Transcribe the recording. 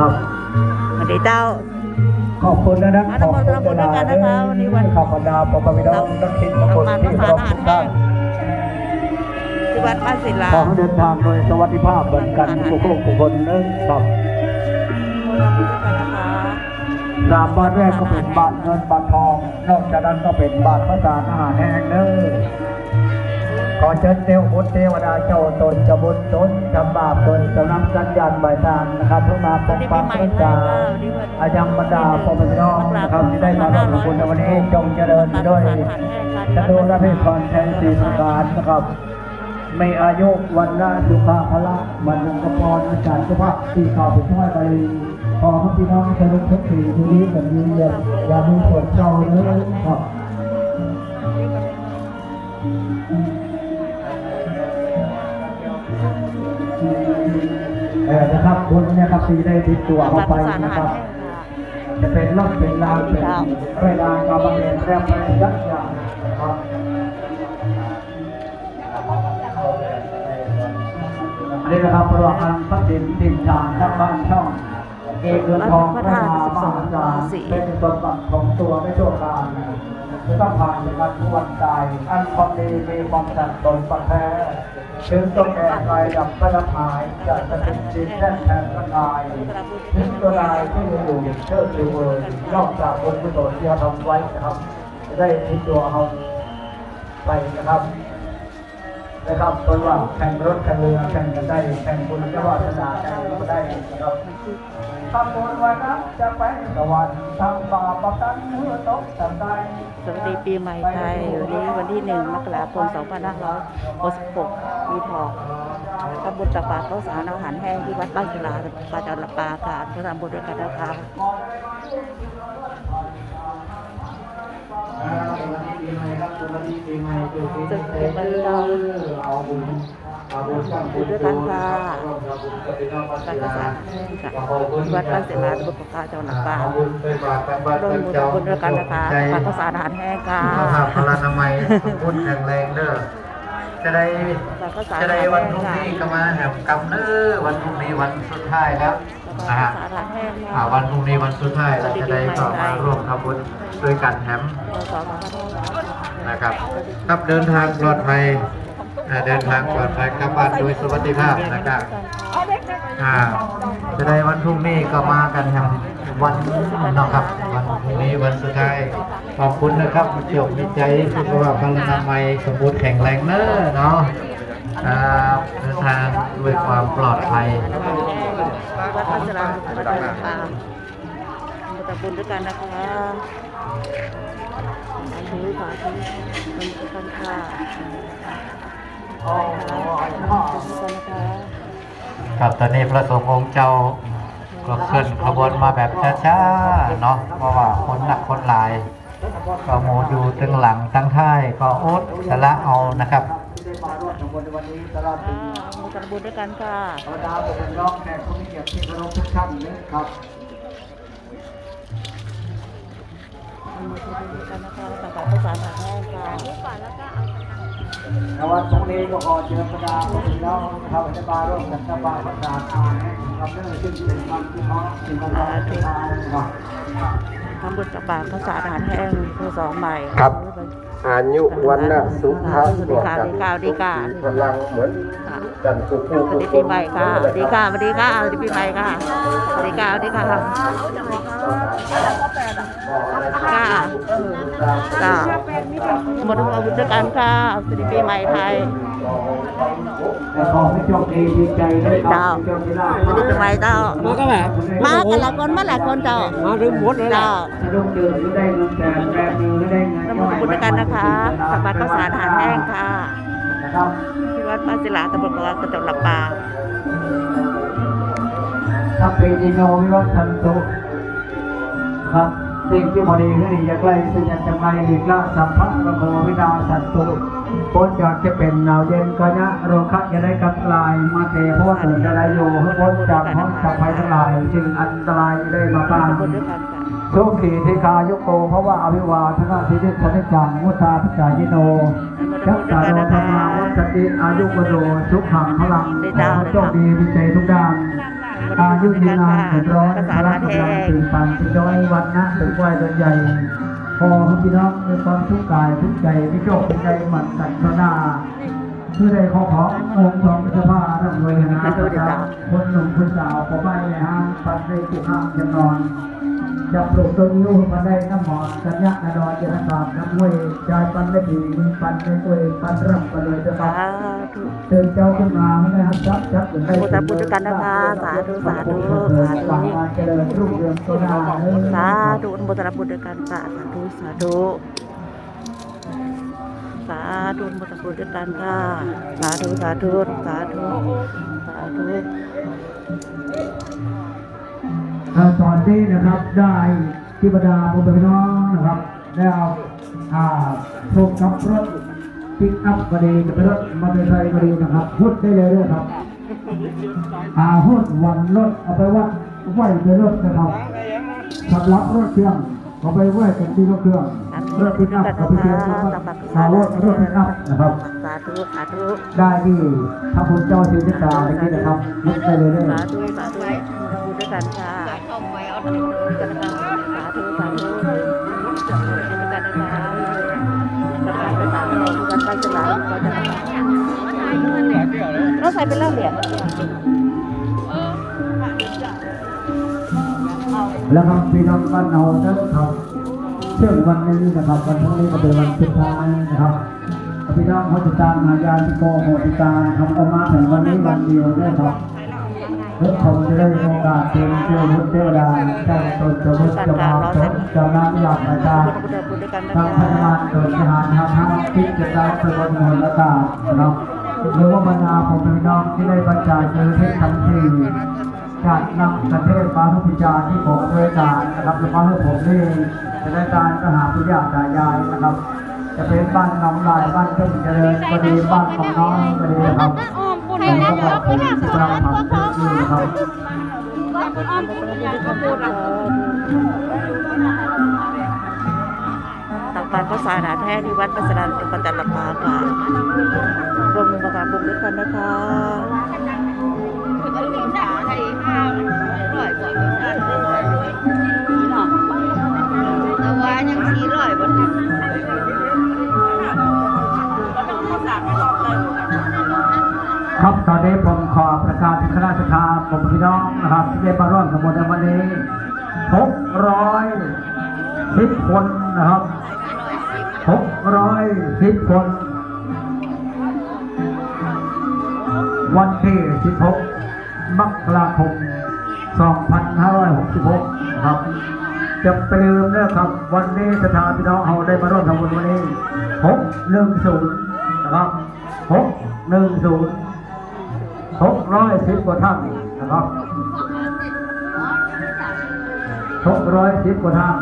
ครับสวัสดีเจ้า ขอบคุณนะครับมาทั้งหมดเราพูดด้วยกันนะคะวันนี้วันขอบบรรดาปกปิดองนักขินทุกคนที่เคารพทุกท่านที่วัดบ้านศิลาขอให้เดินทางโดยสวัสดิภาพเหมือนกันทุกคนทุกคนนึงครับเราพูดด้วยกันนะคะสามบ้านแรกก็เป็นบ้านเงินบ้านทอง นอกจากนั้นก็เป็นบ้านพระสารอาหารแห้งเน้อ ขอเชิญเทวพุทธเทวดาเจ้าตนจะบุญตนทำบาปตนสำนักสัญญาณใบทานนะครับเพื่อมาปกปักรักษาอายังบรรดาพ่อแม่พี่น้องนะครับที่ได้มาร่วมบุญในวันนี้จงเจริญด้วยชะดูและพิพรแทนสีสการนะครับไม่อายุวันละสุภาพละมันนังกพรอาจารย์สุภาพที่ข่าวไปช่วยไปขอพระพี่น้องเจริญทุกสิ่งทุกนี้แบบนี้อย่าอย่ามีส่วนเจ้าเลยครับ อนะครับคุณเนี่ยครับที่ได้ติดตัวเข้าไปนะครับ จะเป็นรถเป็นรางเป็นเวลากาบังเรียนแรกไปยักษ์อย่างครับอันนี้นะครับประวัติการพัฒนินทิมชาญทับบ้านช่องเอกเงินทองพระนามมหาจารเป็นตนบัตรของตัวไม่ชั่วการจะต้องผ่านในการทวนตายอันความดีมีความสัตย์ตนปัแท้ ถึงต้องแก่กายดับประดับหายจะจะเป็นจิตแน่นแทนร่างกายถึงตัวลายที่มีอยู่เชิดชูเวยนอกจากบนกุศลที่เราทำไว้นะครับ จะได้ทิ้ตัวเอาไปนะครับ นะครับคนว่าแข่งรถแข่งเรือแข่งกันได้แข่งบุญก็ว่าชนะแข่งก็ได้นะครับทำบุญวันนั้นจะไปสวรรค์ทำบาปประกันเมื่อตกจำได้สวัสดีปีใหม่ไทยวันนี้วันที่หนึ่งมกราคม2566ปีทองทำบุญตักบาตรข้าวสารอาหารแห้งที่วัดบ้านศิลาปาจันลปาค่ะก็ทำบุญด้วยกันนะคะ ใหม่ครับวันนี้ปีใหม่คือปีที่เต็มเอาบุญเอาบุญสร้าบุญด้วยกันค่ะการข้าวสารแห้งค่ะที่วัดบ้านศิลาตำบลปะกาจังหวัดลำปางเอาบุญไปฝากกันบ้านร่วมเจ้าบุญด้วยกันนะคะปาข้าวสารอาหารแห้งค่ะภาพพลานามัยสมบูรณ์แข็งแรงเด้อจะได้จะได้วันพรุ่งนี้ก็มาแหมกำเนื้อวันพรุ่งนี้วันสุดท้ายแล้วนะฮะวันพรุ่งนี้วันสุดท้ายเราจะได้ก็มาร่วมทำบุญด้วยกันแฮม นะครับครับเดินทางปลอดภัยเดินทางปลอดภัยกลับบ้านโดยสวัสดิภาพนะครับอ่าจะได้วันพรุ่งนี้ก็มากันแฮมวันเนาะครับ วันพรุ่งนี้วันสุดท้ายขอบคุณนะครับเจียวมีใจสุขภาพพลานามัยสมบูรณ์แข็งแรงเน้อเนาะอ่าเดินทางด้วยความปลอดภัยวัดพัชราวัดพัชราปางทำบุญด้วยกันนะคะ สาธุสาธุมันด้วยกันค่ะขอบคุณนะคะครับตอนนี้พระสงฆ์องค์เจ้าก็ขึ้นขบวนมาแบบช้าๆเนาะเพราะว่าคนหนักคนหลาย ก็หมูอยู่ตั้งหลังตั้งท้ายก็อดสละเอานะครับอ่ามีทำบุญด้วยกันค่ะธรรมดาเป็นร้องแขกผู้มีเกียรติที่เคารพทุกท่านนะครับำบุญด้วยกันนะคะตักบาตรข้าวสารอาหารแห้งค่ะในวันพรุ่งนี้ก็ขอเชิญบระดาผู้มีน้องเข้าไปบาร่วมกันสบายประสานอานกับเรื่องซึ่เป็นวันที่เขาสิ่งที่เขาทำครับทำบุญตักบาตรข้าวสารอาหารแห้งคือสองใหม่ ครับ อายุวันนะสุขภาพสวัสดีค่ะสวัสดีค่ะสวัสดีค่ะพลังเหมือนค่ะกันทุกผู้สวัสดีปีใหม่ค่ะสวัสดีค่ะสวัสดีค่ะสวัสดีปีใหม่ค่ะสวัสดีค่ะสวัสดีค่ะค่ะค่ะหมดทุกอาวุธด้วยกันค่ะสวัสดีปีใหม่ไทยแต่ขอให้โชคดีดีใจด้วยครัเจ้าบโชคดีลาภสวัสดีปีใหม่เจ้ามาก็แบบมากันหลายคนมาหลายคนเจ้ามาถึงหมดเลยล่ะเจ้าสะดุ้งตื่นก็ได้เงินแสนแปดหมื่นก็ได้เงิน ร่วมบุญด้วยกันนะคะตักบาตรข้าวสารอาหารแห้งค่ะนะครับที่วัดบ้านศิลาตำบลกระจังหวัดลำปางถ้าเป็นจิโนวิวัฒนตุครับสิ่งที่พอดีก็ดีอยากไล่สิ่งอยากจะไล่อีกละสัมภะระโมวินาสันตุพ้นจากจะเป็นหนาวเย็นกะยะโรคะจะได้กับลายมาเตพ้นจะได้อยู่ให้พ้นจากพ้นจากภัยทั้งหลายจึงอันตรายจะได้มาบ้าง ทำบุขีเทคายุโกเพราะว่าอวิวาทนาสิเดชนิจังมุตาพิจายโนยักษ์ตาโนธรรมาวัสติอายุวโดสุขังพลังขอโชคดีดีใจทุกด้านอายุยืนนานเป็นร้อยภาษาพลาระแทกำลังถึงปันเป็นย้อยวันนะเป็นไหวเป็นใหญ่พอพี่น้องมีความทุกข์กายทุกใจมีโชคเป็นใจหมั่นกันข้างหน้าคือได้ขอขอองค์สองพระพาร่ำรวยนะครัคนหนุ่มคนสาวผมไม่ห้างปันได้ติดห้างจำนอน จับปลุกตัวนิ้วมาได้น้ำหมอนสัญญาณดอนเจรตามน้ำมวยใจปันได้ดีมือปันในตัวเองปันรับไปเลยจะคสารับธุเดินเจ้าขึ้นมาไม่ได้ครับจับจับอย่างไรโมทนาบุญด้วยกันนะคะสาธุสาธุสาธุสามารถเจริญรุ่งเรืองตัวหน้าเลยสาธุอนุโมทนาบุญด้วยกันค่ะสาธุสาธุสาธุอนุโมทนาบุญด้วยกันค่ะสาธุสาธุสาธุสาธุเอ่อตอ นนี้นะครับได้ที่บรรดาบุญพี่น้องนะครับ ได้เอาอ่าโชคกับรถปิกอัพก็ดีกับรถมอเตอร์ไซค์ก็ดีนะครับพุดได้เลยด้วยครับอาหุ้นวันรถเอาไปวัดไหวไปรถนะครับสำหรับรถเครื่องเอาไปไหวกันที่รถเครื่องรถปิกอัพเอาไปเทียบกับสาวรถรถปิกอัพนะครับสาธุสาธุได้ที่พระคุณเจ้าชื่อจิตราเมื่อกี้นะครับลุกได้เลยได้สาธุสาธุอนุโมทนาบุญด้วย กันค่ะเข้าไปเอาตะลุกันนะคะสาธุสาธุสาธุด้วยกันนะคะปรกาศไปตามเราทุกวันไปจนหลานก็จะเราใส่เป็นเล่าเหรียญแล้วครับพี่น้องบ้านเรานะครับเชื่อวันนี้นะครับวันพรุ่งนี้ก็เป็นวันสุดท้ายนะครับพี่น้องเขาจะตามหายาที่โกโหติตาทำออกมาถึงวันนี้วันเดียวด้ครับ เพื่อผมจะได้โอกาสเป็นเจ้าพุทธเทวดาเจ้าตนเจ้าพุทธเจ้ามาตนเจ้าน้ำหลักอาจารย์บุญบุญด้วยกันนะทางพคะนักงานเกิดทหารทางทั้งคิดจะได้เป็นวันมรดานะครับหรือว่าบรรดาผมเป็นน้องที่ได้บรรจายเจอที่ทันทีจากนำประเทศฟ้าทุกพิจารที่ผมด้วยการนะครับแล้วก็ให้ผมนี่จะได้การกหาพิยาตายายนะครับ จะเป็นบ้านน้องลายบ้านเจ้าเจริญก็ดีบ้านของน้องก็ดีนะ ครับผมก็บอกผมที่เราทำเต็มที่นะครับตักบาตรข้าวสารอาหาแท้ที่วัดประสานเป็นประจันลำปาค่ะรวมประกาศบุญด้วยกันนะคะแต่ ประกาศที่คณะสภาผมพี่น้องนะครับที่ได้มาร่วมขบวนในวันนี้หกร้อยสิบคนนะครับหกร้อยสิบคน วันที่สิบหกมกราคมสองพันห้าร้อยหกสิบหกครับจะไปลืมนะครับ วันนี้สถานพี่น้องเราได้มาร่วมทำบุญวันนี้หกหนึ่งศูนย์นะครับหกหนึ่งศูนย์ หกร้อยสิบกว่าท่านนะครับหกร้อยสิบกว่าท่าน